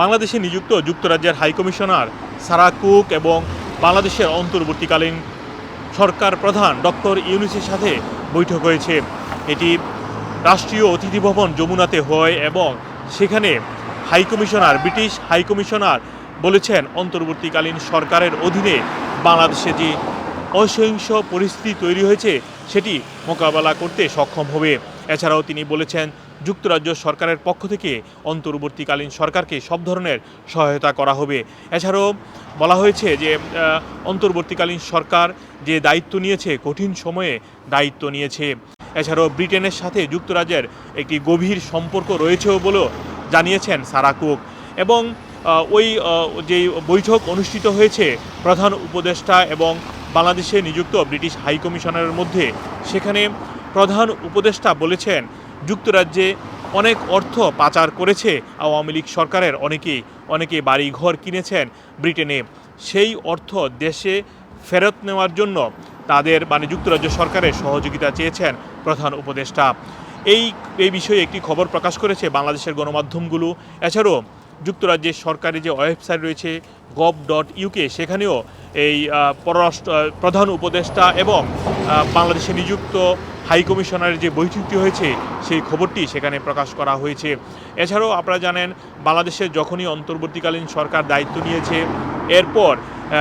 বাংলাদেশে নিযুক্ত যুক্তরাজ্যের হাইকমিশনার সারা কুক এবং বাংলাদেশের অন্তর্বর্তীকালীন সরকার প্রধান ডক্টর ইউনুসের সাথে বৈঠক হয়েছে। এটি রাষ্ট্রীয় অতিথি ভবন যমুনাতে হয় এবং সেখানে হাইকমিশনার ব্রিটিশ হাইকমিশনার বলেছেন, অন্তর্বর্তীকালীন সরকারের অধীনে বাংলাদেশে যে অসহিংস পরিস্থিতি তৈরি হয়েছে, সেটি মোকাবেলা করতে সক্ষম হবে। এছাড়াও তিনি বলেছেন যুক্তরাজ্য সরকারের পক্ষ থেকে অন্তর্বর্তীকালীন সরকারকে সব ধরনের সহায়তা করা হবে। এছাড়াও বলা হয়েছে যে অন্তর্বর্তীকালীন সরকার যে দায়িত্ব নিয়েছে, কঠিন সময়ে দায়িত্ব নিয়েছে। এছাড়াও ব্রিটেনের সাথে যুক্তরাজ্যের একটি গভীর সম্পর্ক রয়েছেও বলেও জানিয়েছেন সারা কুক। এবং ওই যে বৈঠক অনুষ্ঠিত হয়েছে, প্রধান উপদেষ্টা এবং বাংলাদেশে নিযুক্ত ব্রিটিশ হাইকমিশনারের মধ্যে, সেখানে প্রধান উপদেষ্টা বলেছেন যুক্তরাজ্যে অনেক অর্থ পাচার করেছে আওয়ামী লীগ সরকারের অনেকেই। অনেকে বাড়ি ঘর কিনেছেন ব্রিটেনে। সেই অর্থ দেশে ফেরত নেওয়ার জন্য তাদের মানে যুক্তরাজ্য সরকারের সহযোগিতা চেয়েছেন প্রধান উপদেষ্টা। এই এই বিষয়ে একটি খবর প্রকাশ করেছে বাংলাদেশের গণমাধ্যমগুলো। এছাড়াও যুক্তরাজ্যের সরকারি যে ওয়েবসাইট রয়েছে গভ ডট ইউকে, সেখানেও এই পররাষ্ট্র, প্রধান উপদেষ্টা এবং বাংলাদেশে নিযুক্ত হাই কমিশনারের যে বৈঠকটি হয়েছে, সেই খবরটি সেখানে প্রকাশ করা হয়েছে। এছাড়াও আপনারা জানেন বাংলাদেশের যখনই অন্তর্বর্তীকালীন সরকার দায়িত্ব নিয়েছে, এরপর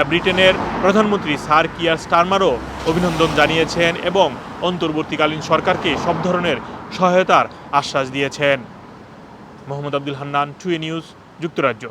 ব্রিটেনের প্রধানমন্ত্রী স্যার কিয়ার স্টারমারও অভিনন্দন জানিয়েছেন এবং অন্তর্বর্তীকালীন সরকারকে সব ধরনের সহায়তার আশ্বাস দিয়েছেন। মোহাম্মদ আব্দুল হান্নান, টুয়ে নিউজ, যুক্তরাজ্য।